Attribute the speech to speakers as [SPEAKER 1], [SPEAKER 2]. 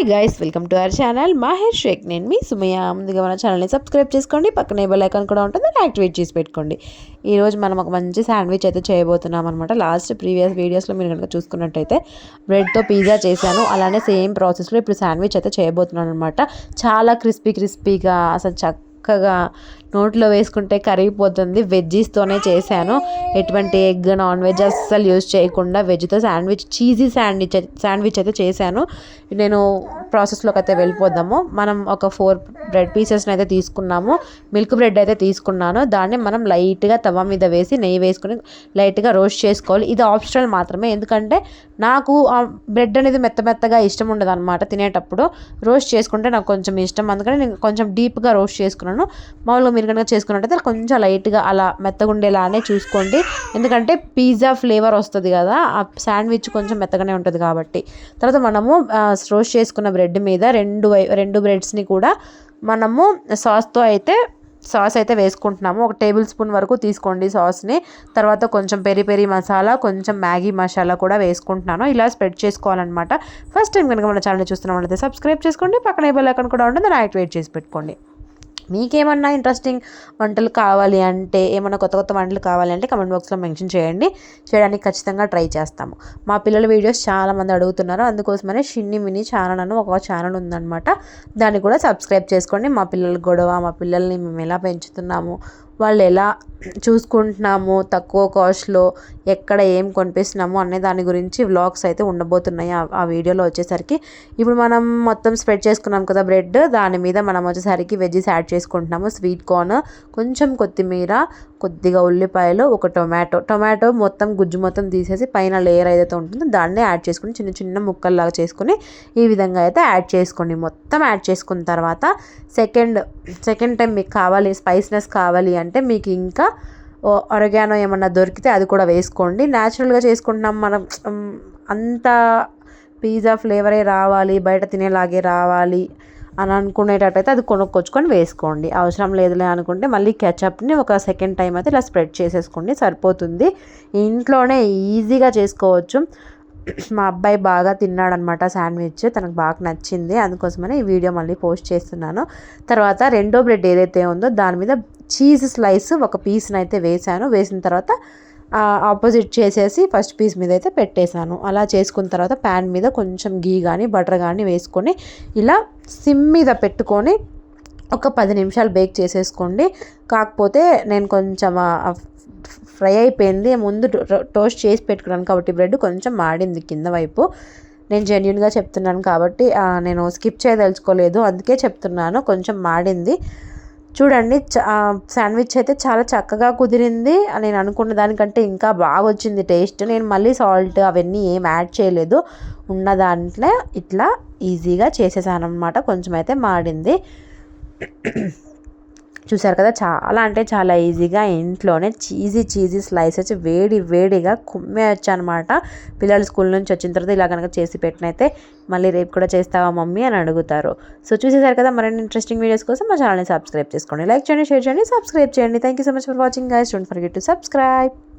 [SPEAKER 1] Hi guys welcome to our channel Maher Shaikh నేను మీ సుమయ ముందుగా మన ఛానల్ని సబ్స్క్రైబ్ చేసుకోండి. పక్కనే బెల్ ఐకాన్ కూడా ఉంటుంది. యాక్టివేట్ చేసి పెట్టుకోండి. ఈరోజు మనం ఒక మంచి శాండ్విచ్ అయితే చేయబోతున్నాం అనమాట లాస్ట్ ప్రీవియస్ వీడియోస్లో మీరు కనుక చూసుకున్నట్టయితే బ్రెడ్తో పిజ్జా చేశాను. అలానే సేమ్ ప్రాసెస్లో ఇప్పుడు శాండ్విచ్ అయితే చేయబోతున్నాను అనమాట చాలా క్రిస్పీ క్రిస్పీగా అసలు చక్క చక్కగా నోట్లో వేసుకుంటే కరిగిపోతుంది. వెజ్జీస్తోనే చేశాను. ఎటువంటి ఎగ్ నాన్ వెజ్ అస్సలు యూజ్ చేయకుండా వెజ్తో శాండ్విచ్ చీజీ శాండ్విచ్ శాండ్విచ్ అయితే చేశాను. నేను ప్రాసెస్లోకి అయితే వెళ్ళిపోదాము. మనం ఒక ఫోర్ బ్రెడ్ పీసెస్ని అయితే తీసుకున్నాము. మిల్క్ బ్రెడ్ అయితే తీసుకున్నాను. దాన్ని మనం లైట్గా తవ మీద వేసి నెయ్యి వేసుకుని లైట్గా రోస్ట్ చేసుకోవాలి. ఇది ఆప్షనల్ మాత్రమే. ఎందుకంటే నాకు బ్రెడ్ అనేది మెత్త మెత్తగా ఇష్టం ఉండదు అనమాట తినేటప్పుడు. రోస్ట్ చేసుకుంటే నాకు కొంచెం ఇష్టం. అందుకని నేను కొంచెం డీప్గా రోస్ట్ చేసుకున్నాను. మామూలుగా మీరు కనుక చేసుకున్నట్టయితే కొంచెం లైట్గా అలా మెత్తగా ఉండేలానే చూసుకోండి. ఎందుకంటే పిజ్జా ఫ్లేవర్ వస్తుంది కదా ఆ శాండ్విచ్ కొంచెం మెత్తగానే ఉంటుంది కాబట్టి. తర్వాత మనము రోస్ట్ చేసుకున్న బ్రెడ్ మీద రెండు రెండు బ్రెడ్స్ని కూడా మనము సాస్తో అయితే సాస్ అయితే వేసుకుంటున్నాము. ఒక టేబుల్ స్పూన్ వరకు తీసుకోండి సాస్ని. తర్వాత కొంచెం పెరి పెరి మసాలా కొంచెం మ్యాగీ మసాలా కూడా వేసుకుంటున్నాను. ఇలా స్ప్రెడ్ చేసుకోవాలన్నమాట. ఫస్ట్ టైం కనుక మన ఛానల్ చూస్తున్నాం సబ్స్క్రైబ్ చేసుకోండి. పక్కన బెల్ అకౌంట్ కూడా ఉంటుంది. దాన్ని యాక్టివేట్ చేసి పెట్టుకోండి. మీకేమన్నా ఇంట్రెస్టింగ్ వంటలు కావాలి అంటే ఏమన్నా కొత్త కొత్త వంటలు కావాలి అంటే కమెంట్ బాక్స్లో మెన్షన్ చేయండి. చేయడానికి ఖచ్చితంగా ట్రై చేస్తాము. మా పిల్లల వీడియోస్ చాలామంది అడుగుతున్నారు. అందుకోసమనే షిన్ని మినీ ఛానల్ అని ఒక ఛానల్ ఉందన్నమాట. దాన్ని కూడా సబ్స్క్రైబ్ చేసుకోండి. మా పిల్లల గొడవ మా పిల్లల్ని మేము ఎలా పెంచుతున్నాము వాళ్ళు ఎలా చూసుకుంటున్నాము తక్కువ కాస్ట్లో ఎక్కడ ఏం కొనిపిస్తున్నాము అనే దాని గురించి వ్లాగ్స్ అయితే ఉండబోతున్నాయి ఆ వీడియోలో వచ్చేసరికి. ఇప్పుడు మనం మొత్తం స్ప్రెడ్ చేసుకున్నాం కదా బ్రెడ్ దాని మీద మనం వచ్చేసరికి వెజ్జెస్ యాడ్ చేసుకుంటున్నాము. స్వీట్ కార్న్ కొంచెం కొత్తిమీర కొద్దిగా ఉల్లిపాయలు ఒక టొమాటో. టొమాటో మొత్తం గుజ్జు మొత్తం తీసేసి పైన లేయర్ ఏదైతే ఉంటుందో దాన్నే యాడ్ చేసుకుని చిన్న చిన్న ముక్కల్లాగా చేసుకుని ఈ విధంగా అయితే యాడ్ చేసుకోండి. మొత్తం యాడ్ చేసుకున్న తర్వాత సెకండ్ సెకండ్ టైం మీకు కావాలి స్పైస్నెస్ కావాలి అంటే అంటే మీకు ఇంకా ఒరగానో ఏమన్నా దొరికితే అది కూడా వేసుకోండి. న్యాచురల్గా చేసుకుంటున్నాం మనం అంత పిజ్జా ఫ్లేవరే రావాలి బయట తినేలాగే రావాలి అని అనుకునేటట్టయితే అది కొనుక్కొచ్చుకొని వేసుకోండి. అవసరం లేదులే అనుకుంటే మళ్ళీ కెచప్ని ఒక సెకండ్ టైం అయితే ఇలా స్ప్రెడ్ చేసేసుకోండి సరిపోతుంది. ఇంట్లోనే ఈజీగా చేసుకోవచ్చు. మా అబ్బాయి బాగా తిన్నాడనమాట శాండ్విచ్ తనకు బాగా నచ్చింది. అందుకోసమని ఈ వీడియో మళ్ళీ పోస్ట్ చేస్తున్నాను. తర్వాత రెండో బ్రెడ్ ఏదైతే ఉందో దాని మీద చీజ్ స్లైస్ ఒక పీస్ని అయితే వేసాను వేసిన తర్వాత ఆపోజిట్ చేసేసి ఫస్ట్ పీస్ మీద అయితే పెట్టేశాను. అలా చేసుకున్న తర్వాత ప్యాన్ మీద కొంచెం గీ కానీ బటర్ కానీ వేసుకొని ఇలా సిమ్ మీద పెట్టుకొని ఒక పది నిమిషాలు బేక్ చేసేసుకోండి. కాకపోతే నేను కొంచెం ఫ్రై అయిపోయింది. ముందు టోస్ట్ చేసి పెట్టుకున్నాను కాబట్టి బ్రెడ్ కొంచెం మాడింది కింద వైపు. నేను జెన్యున్గా చెప్తున్నాను కాబట్టి నేను స్కిప్ చేయదలుచుకోలేదు. అందుకే చెప్తున్నాను కొంచెం మాడింది. చూడండి శాండ్విచ్ అయితే చాలా చక్కగా కుదిరింది. నేను అనుకున్న దానికంటే ఇంకా బాగా వచ్చింది టేస్ట్. నేను మళ్ళీ సాల్ట్ అవన్నీ ఏం యాడ్ చేయలేదు. ఉన్న దాంట్లో ఇట్లా ఈజీగా చేసేసాను అనమాట కొంచెం అయితే మాడింది. చూసారు కదా? చాలా అంటే చాలా ఈజీగా ఇంట్లోనే చీజీ చీజీ స్లైసెస్ వేడి వేడిగా కుమ్మేయచ్చు అనమాట పిల్లలు స్కూల్ నుంచి వచ్చిన తర్వాత ఇలా కనుక చేసి పెట్టినైతే మళ్ళీ రేపు కూడా చేస్తావా మమ్మీ అని అడుగుతారు. సో చూసేసారు కదా? మరిన్ని ఇంట్రెస్టింగ్ వీడియోస్ కోసం మా ఛానల్ని సబ్స్క్రైబ్ చేసుకోండి. లైక్ చేయండి షేర్ చేయండి సబ్స్క్రైబ్ చేయండి. Thank you so much for watching guys don't forget to subscribe